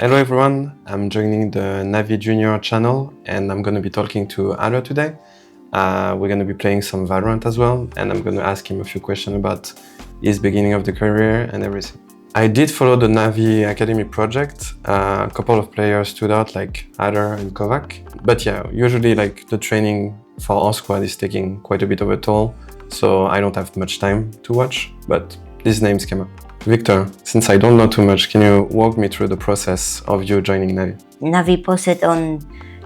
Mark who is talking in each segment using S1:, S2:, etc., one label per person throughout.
S1: Hello everyone, I'm joining the Navi Junior channel and I'm going to be talking to Adler today. Uh, we're going to be playing some Valorant as well and I'm going to ask him a few questions about his beginning of the career and everything. I did follow the Navi Academy project. Uh, a couple of players stood out like Adler and Kovac. But yeah, usually like the training for our squad is taking quite a bit of a toll, so I don't have much time to watch, but these names came up. Victor, since I don't know too much, can you walk me through the process of you joining Navi?
S2: Navi posted on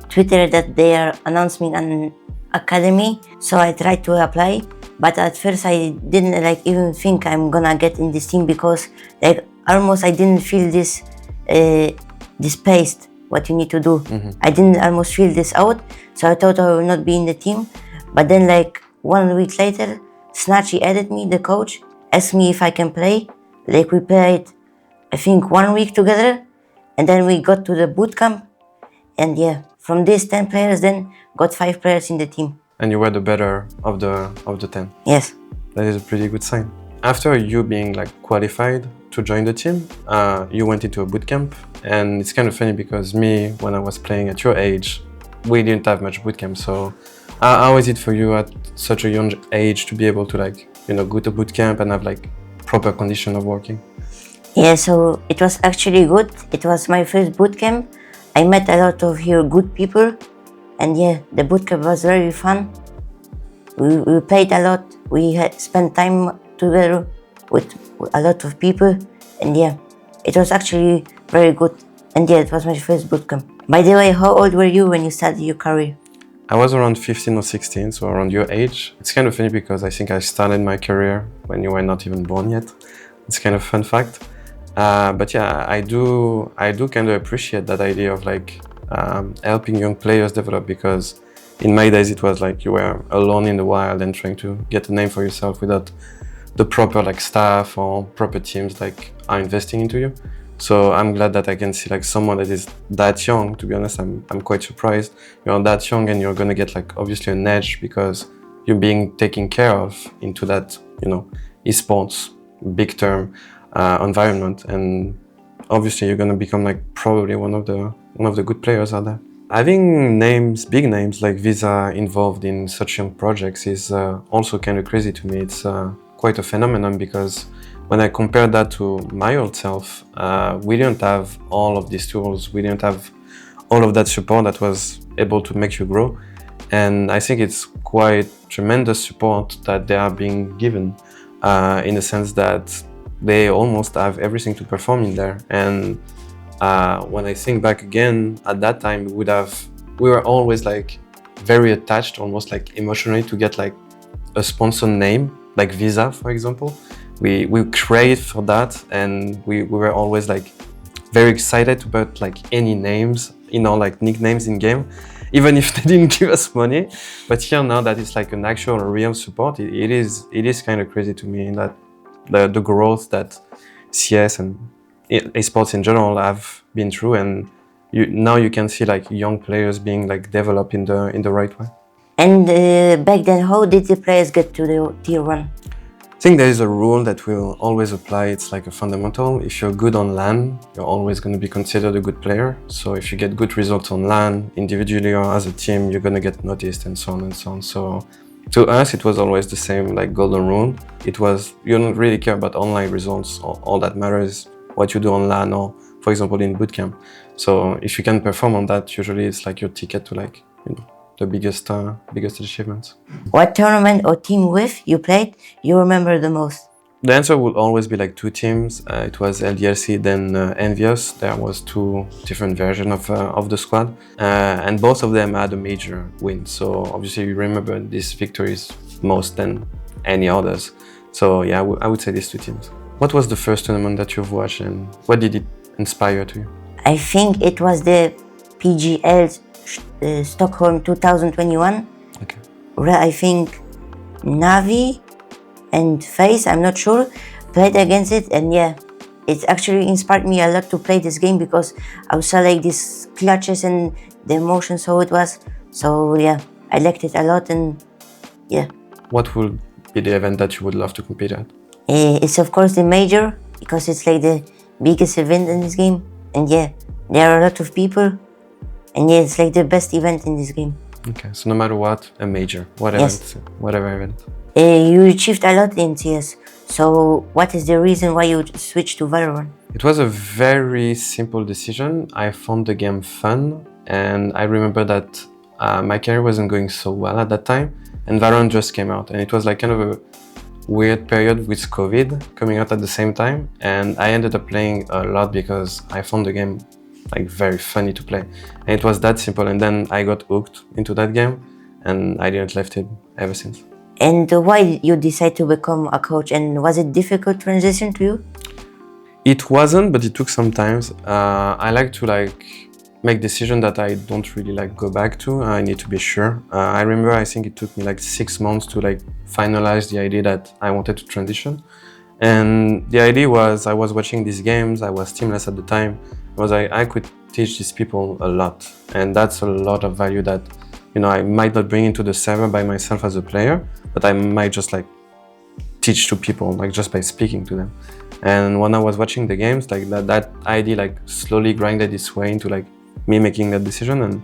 S2: Twitter that they are announcing an academy, so I tried to apply. But at first, I didn't like even think I'm gonna get in this team because like almost I didn't feel this uh, this pace what you need to do. I didn't almost feel this out, so I thought I will not be in the team. But then like one week later, Snatchy added me, the coach, asked me if I can play. Like we played, I think one week together, and then we got to the boot camp, and yeah, from these ten players, then got five players in the team.
S1: And you were the better of the of the ten.
S2: Yes.
S1: That is a pretty good sign. After you being like qualified to join the team, uh, you went into a boot camp, and it's kind of funny because me, when I was playing at your age, we didn't have much boot camp. So, uh, how is it for you at such a young age to be able to like you know go to boot camp and have like proper condition of working?
S2: Yeah, so it was actually good. It was my first boot camp. I met a lot of here good people, and yeah, the boot camp was very fun. We, we played a lot. We had spent time together with a lot of people, and yeah, it was actually very good. And yeah, it was my first boot camp. By the way, how old were you when you started your career?
S1: I was around 15 or 16, so around your age. It's kind of funny because I think I started my career when you were not even born yet. It's kind of fun fact. Uh, but yeah, I do I do kind of appreciate that idea of like um, helping young players develop because in my days it was like you were alone in the wild and trying to get a name for yourself without the proper like staff or proper teams like are investing into you. So I'm glad that I can see like someone that is that young. To be honest, I'm I'm quite surprised. You're that young and you're gonna get like obviously an edge because you're being taken care of into that you know esports big term uh, environment, and obviously you're gonna become like probably one of the one of the good players out there. Having names, big names like Visa involved in such young projects is uh, also kind of crazy to me. It's uh, quite a phenomenon because when I compare that to my old self, uh, we didn't have all of these tools. We didn't have all of that support that was able to make you grow. And I think it's quite tremendous support that they are being given uh, in the sense that they almost have everything to perform in there. And uh, when I think back again, at that time, we would have, we were always like very attached, almost like emotionally to get like a sponsor name, like Visa, for example we we crave for that and we, we were always like very excited about like any names you know like nicknames in game even if they didn't give us money but here now that it's like an actual real support it, it is it is kind of crazy to me that the, the growth that cs and esports in general have been through and you now you can see like young players being like developed in the in the right way
S2: And uh, back then, how did the players get to the tier one?
S1: Think there is a rule that will always apply. It's like a fundamental. If you're good on LAN, you're always going to be considered a good player. So if you get good results on LAN, individually or as a team, you're going to get noticed and so on and so on. So to us, it was always the same like golden rule. It was you don't really care about online results. All, all that matters what you do on LAN or, for example, in bootcamp. So if you can perform on that, usually it's like your ticket to like you know the biggest uh, biggest achievements.
S2: What tournament or team with you played you remember the most?
S1: The answer will always be like two teams. Uh, it was LDLC, then uh, Envious. There was two different versions of, uh, of the squad, uh, and both of them had a major win. So obviously you remember these victories most than any others. So yeah, I, would say these two teams. What was the first tournament that you've watched, and what did it inspire to you?
S2: I think it was the PGL uh, Stockholm 2021,
S1: Okay.
S2: where I think Navi and Face, I'm not sure, played against it, and yeah, it actually inspired me a lot to play this game because I saw like these clutches and the emotions how it was. So yeah, I liked it a lot, and yeah,
S1: What would be the event that you would love to compete at?
S2: Eh, it's of course the major because it's like the biggest event in this game, and yeah, there are a lot of people, and yeah, it's like the best event in this game.
S1: Okay, so no matter what, a major, whatever,
S2: Yes.
S1: it's- whatever event.
S2: Uh, you achieved a lot in CS. So, what is the reason why you switched to Valorant?
S1: It was a very simple decision. I found the game fun, and I remember that uh, my career wasn't going so well at that time, and Valorant just came out, and it was like kind of a weird period with COVID coming out at the same time, and I ended up playing a lot because I found the game like very funny to play, and it was that simple. And then I got hooked into that game, and I didn't left it ever since.
S2: And why did you decide to become a coach? And was it difficult transition to you?
S1: It wasn't, but it took some time. Uh, I like to like make decision that I don't really like go back to. I need to be sure. Uh, I remember I think it took me like six months to like finalize the idea that I wanted to transition. And the idea was I was watching these games. I was teamless at the time. Was I I could teach these people a lot, and that's a lot of value that you know I might not bring into the server by myself as a player, but I might just like teach to people like just by speaking to them and when i was watching the games like that that idea like slowly grinded its way into like me making that decision and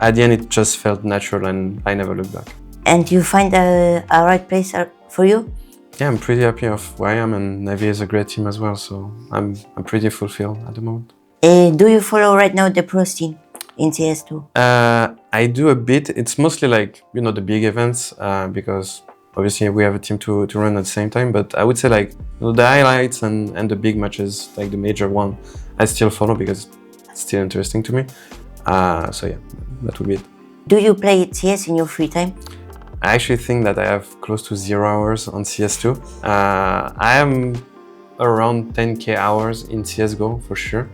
S1: at the end it just felt natural and i never looked back
S2: And you find a, a right place uh, for you?
S1: Yeah i'm pretty happy of where i am and Navy is a great team as well so i'm i'm pretty fulfilled at the moment
S2: Uh, do you follow right now the pro scene in CS2?
S1: Uh, I do a bit. It's mostly like you know the big events uh, because obviously we have a team to, to run at the same time. But I would say like you know, the highlights and, and the big matches, like the major one, I still follow because it's still interesting to me. Uh, so yeah, that would be it.
S2: Do you play CS in your free time?
S1: I actually think that I have close to zero hours on CS2. Uh, I am around 10k hours in CSGO for sure,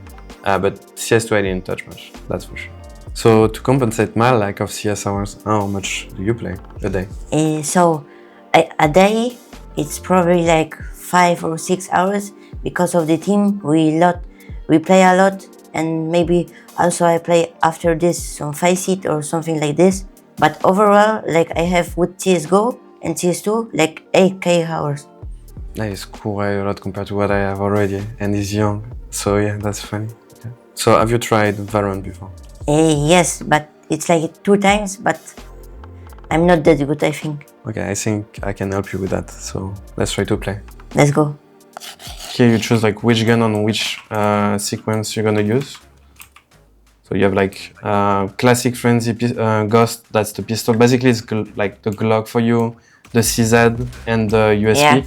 S1: uh, but CS2 I didn't touch much, that's for sure. So to compensate my lack of CS hours, how much do you play a day?
S2: Uh, so a, a day it's probably like five or six hours because of the team we lot we play a lot and maybe also i play after this some Faceit or something like this but overall like i have with csgo and cs2 like 8k hours
S1: That is quite a lot compared to what I have already, and he's young. So yeah, that's funny. Yeah. So have you tried Valorant before?
S2: uh, yes but it's like two times but i'm not that good i think
S1: Okay, I think I can help you with that. So let's try to play.
S2: let's go
S1: Here you choose like which gun on which uh, sequence you're gonna use. So you have like uh, classic frenzy uh, ghost. That's the pistol. Basically, it's like the Glock for you, the CZ and the USP.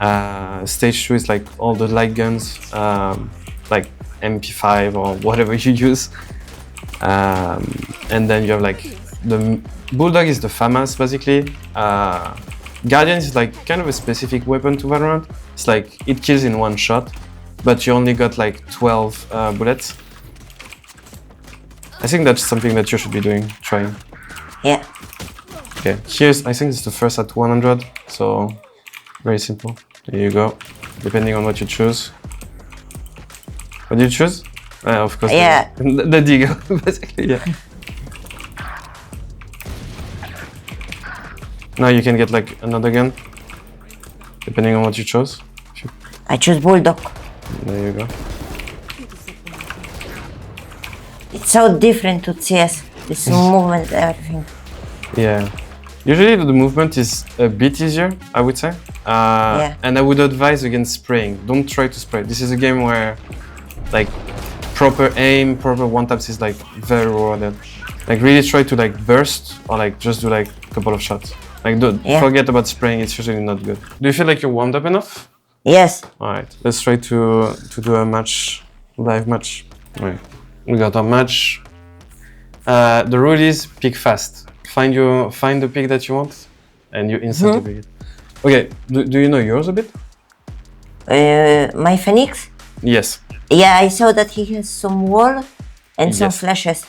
S1: Uh, stage two is like all the light guns, um, like MP5 or whatever you use. Um, and then you have like the Bulldog is the FAMAS basically. Uh, Guardian is like kind of a specific weapon to Valorant. It's like it kills in one shot, but you only got like 12 uh, bullets. I think that's something that you should be doing, trying.
S2: yeah
S1: Okay, here's, I think it's the first at 100, so very simple. There you go, depending on what you choose. What do you choose? Uh, of course,
S2: Yeah.
S1: the, the Deagle, basically, yeah. now you can get like another gun, depending on what you chose.
S2: I choose bulldog
S1: There you go.
S2: It's so different to cs this movement everything
S1: Yeah. Usually the movement is a bit easier, I would say. Uh,
S2: Yeah.
S1: And I would advise against spraying. Don't try to spray. This is a game where, like, proper aim, proper one taps is like very rewarded. Like really try to like burst or like just do like a couple of shots. Like don't
S2: Yeah.
S1: forget about spraying. It's usually not good. Do you feel like you're warmed up enough?
S2: yes
S1: All right. Let's try to to do a match, live match. All right. We got a match. Uh, the rule is pick fast. Find your find the pick that you want, and you instantly pick it. Okay. Do, do you know yours a bit?
S2: uh, my phoenix
S1: Yes.
S2: Yeah, I saw that he has some wall and some
S1: Yes.
S2: flashes.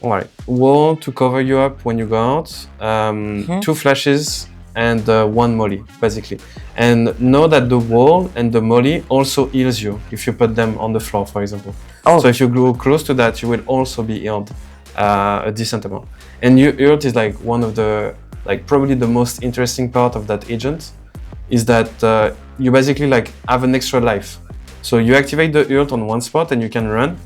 S1: All right. Wall to cover you up when you go out. Um, Two flashes and uh, one molly, basically. And know that the wall and the molly also heals you if you put them on the floor, for example.
S2: Oh.
S1: So if you go close to that, you will also be healed uh, a decent amount. And you, ult is like one of the, like probably the most interesting part of that agent, is that uh, you basically like have an extra life. So you activate the ult on one spot and you can run,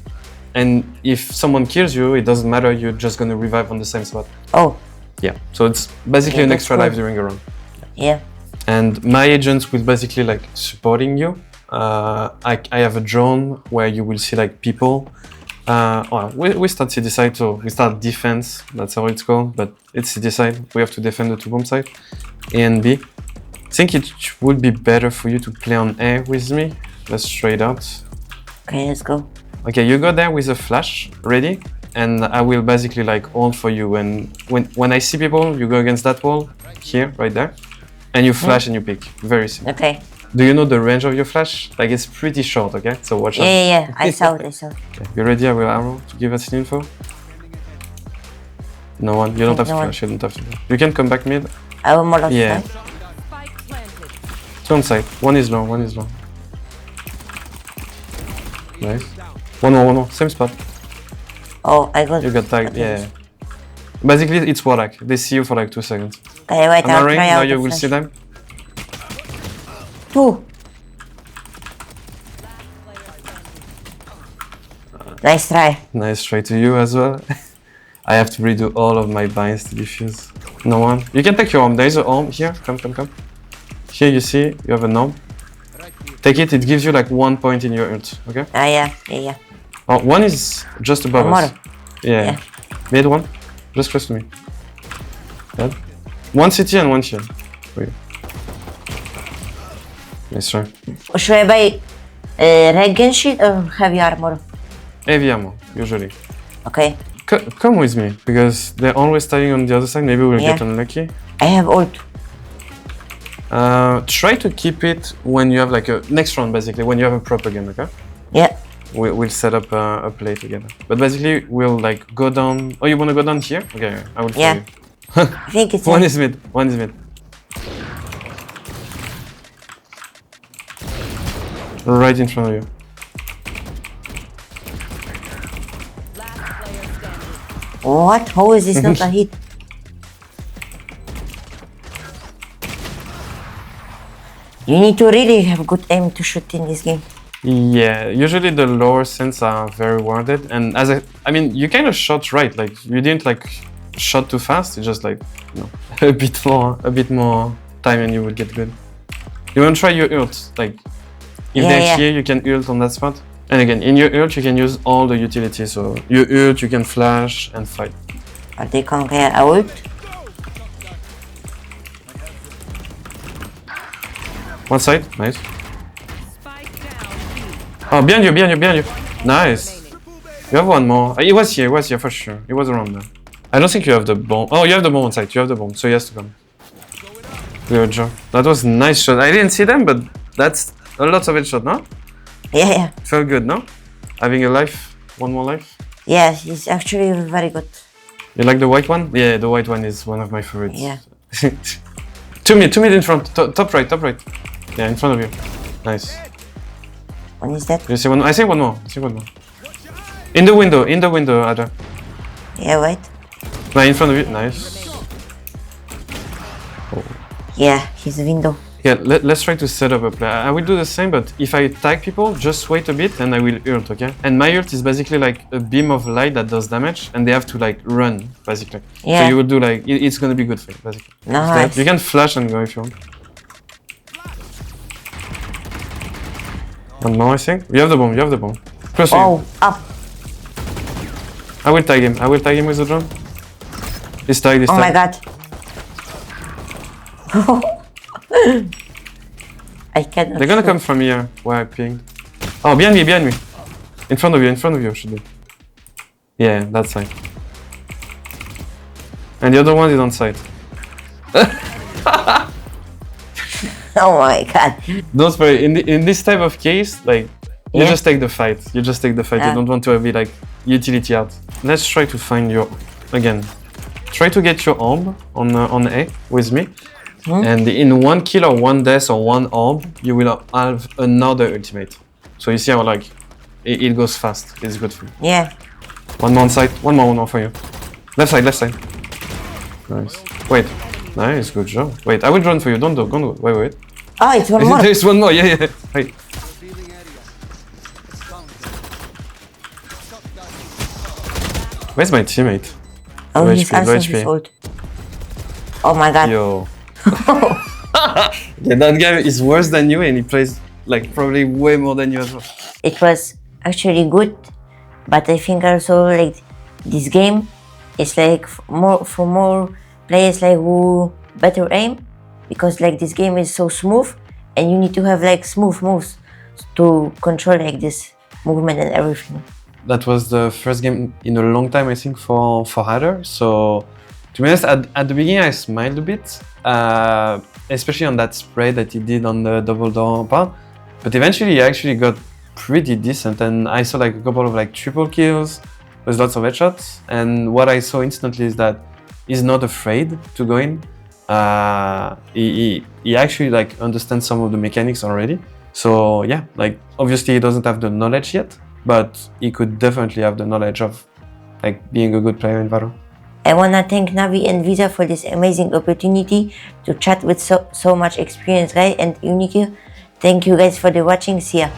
S1: and if someone kills you, it doesn't matter. You're just gonna revive on the same spot.
S2: Oh,
S1: Yeah. So it's basically
S2: Yeah,
S1: an extra
S2: cool.
S1: life during a run.
S2: yeah.
S1: And my agents will basically like supporting you. Uh, I, I have a drone where you will see like people. Uh, well, we, we start city side, so we start defense. That's how it's called, but it's city side. We have to defend the two bomb site, A and B. I think it would be better for you to play on A with me. Let's straight out.
S2: Okay, let's go.
S1: Okay, you go there with a flash ready, and I will basically like hold for you. And when when I see people, you go against that wall here, right there, and you mm-hmm. flash and you pick. Very simple.
S2: Okay.
S1: Do you know the range of your flash? Like it's pretty short, okay? So watch
S2: Yeah,
S1: out.
S2: yeah, yeah. I saw it. I saw it.
S1: Okay. You ready? I will arrow to give us an info. No one. You don't have
S2: No
S1: to
S2: one.
S1: flash. You don't have to. You can come back mid.
S2: I have more
S1: Yeah. Two on side. One is low. One is low. Nice. One more. One more. Same spot.
S2: Oh, I got.
S1: You got tagged. Yeah. Basically, it's Warlock. They see you for like two seconds.
S2: Okay, wait.
S1: Am
S2: I'll
S1: I right?
S2: try
S1: Now
S2: out
S1: you
S2: the
S1: will
S2: flash.
S1: see them.
S2: Two. Nice try.
S1: Nice try to you as well. I have to redo all of my binds to defuse. No one. You can take your arm. There is an arm here. Come, come, come. Here you see you have an arm. Take it. It gives you like one point in your ult. Okay.
S2: Ah, yeah, yeah, yeah.
S1: Oh, one is just above us. Yeah.
S2: Yeah.
S1: Mid one. Just close to me. Dead. One city and one shield. You. Nice try.
S2: Should I buy uh, regen sheet or heavy armor?
S1: Heavy armor, usually.
S2: Okay.
S1: C- come with me, because they're always staying on the other side. Maybe we'll get unlucky.
S2: I have ult.
S1: Uh, try to keep it when you have like a next round, basically, when you have a proper game, okay?
S2: Yeah.
S1: We, we'll set up a, a play together. But basically, we'll like go down. Oh, you want to go down here? Okay, I will
S2: Yeah.
S1: you.
S2: I think it's
S1: One is mid. One is mid. Right in front of you.
S2: What? How is this not a hit? You need to really have good aim to shoot in this game.
S1: Yeah, usually the lower sense are very worded, and as I, I mean, you kind of shot right. Like you didn't like shot too fast. You just like, you know, a bit more, a bit more time, and you would get good. You want to try your ult, like if
S2: Yeah,
S1: they're
S2: yeah.
S1: here, you can ult on that spot. And again, in your ult, you can use all the utilities. So your ult, you can flash and fight.
S2: Are they conquer a ult?
S1: One side, nice. Oh, behind you, behind you, behind you. Nice. You have one more. Uh, He was here, he was here for sure. He was around there. I don't think you have the bomb. Oh, you have the bomb on side. You have the bomb, so he has to come. Good job. That was nice shot. I didn't see them, but that's a lot of headshot, no?
S2: Yeah, yeah.
S1: Felt good, no? Having a life, one more life.
S2: Yeah, he's actually very good.
S1: You like the white one? Yeah, the white one is one of my favorites.
S2: Yeah.
S1: two mid, two mid in front. To- top right, top right. Yeah, in front of you. Nice.
S2: When is that?
S1: You see one? I see one more. I see one more. In the window. In the window, Ada.
S2: Yeah, wait.
S1: No, in front of you. Nice. Oh.
S2: Yeah, he's a window.
S1: Yeah. Let, let's try to set up a play. I I will do the same, but if I tag people, just wait a bit and I will ult. Okay. And my ult is basically like a beam of light that does damage, and they have to like run basically.
S2: Yeah.
S1: So you would do like it, it's gonna be good for you basically.
S2: Nice.
S1: You can flash and go if you want. More, I think. You have the bomb. You have the bomb. You.
S2: Oh, up.
S1: I will tag him. I will tag him with the drone. He's tagged. He's
S2: Oh my
S1: tagged.
S2: god. I cannot.
S1: They're gonna
S2: shoot.
S1: come from here, where I pinged. Oh, behind me, behind me. In front of you, in front of you, should be. Yeah, that side. And the other one is on site.
S2: Oh my god.
S1: Don't worry, in, the, in this type of case, like, you
S2: Yeah.
S1: just take the fight. You just take the fight.
S2: Yeah.
S1: You don't want to be like utility out. Let's try to find your, again, try to get your orb on, uh, on A with me.
S2: Hmm?
S1: And in one kill or one death or one orb, you will have another ultimate. So you see how like it, it goes fast. It's good for you.
S2: Yeah.
S1: One more on side. One more, one more for you. Left side, left side. Nice. Wait. Nice, good job. Wait, I will run for you. Don't do, don't do. Wait, wait.
S2: Oh, it's one more.
S1: There's one more. Yeah, yeah. Wait. Where's my teammate?
S2: Oh, he's
S1: HP, low HP.
S2: his ult. Oh my god.
S1: Yo. yeah, that guy is worse than you and he plays like probably way more than you as well.
S2: It was actually good, but I think also like this game is like f- more for more players like who better aim because like this game is so smooth and you need to have like smooth moves to control like this movement and everything.
S1: That was the first game in a long time, I think, for for Hader. So, to be honest, at, at the beginning I smiled a bit, uh, especially on that spray that he did on the double door part. But eventually, he actually got pretty decent, and I saw like a couple of like triple kills with lots of headshots. And what I saw instantly is that he's not afraid to go in. Uh, he, he he actually like understands some of the mechanics already. So yeah, like obviously he doesn't have the knowledge yet, but he could definitely have the knowledge of like being a good player in Varo.
S2: I want to thank Navi and Visa for this amazing opportunity to chat with so, so much experienced guy and Unique. Thank you guys for the watching. See ya.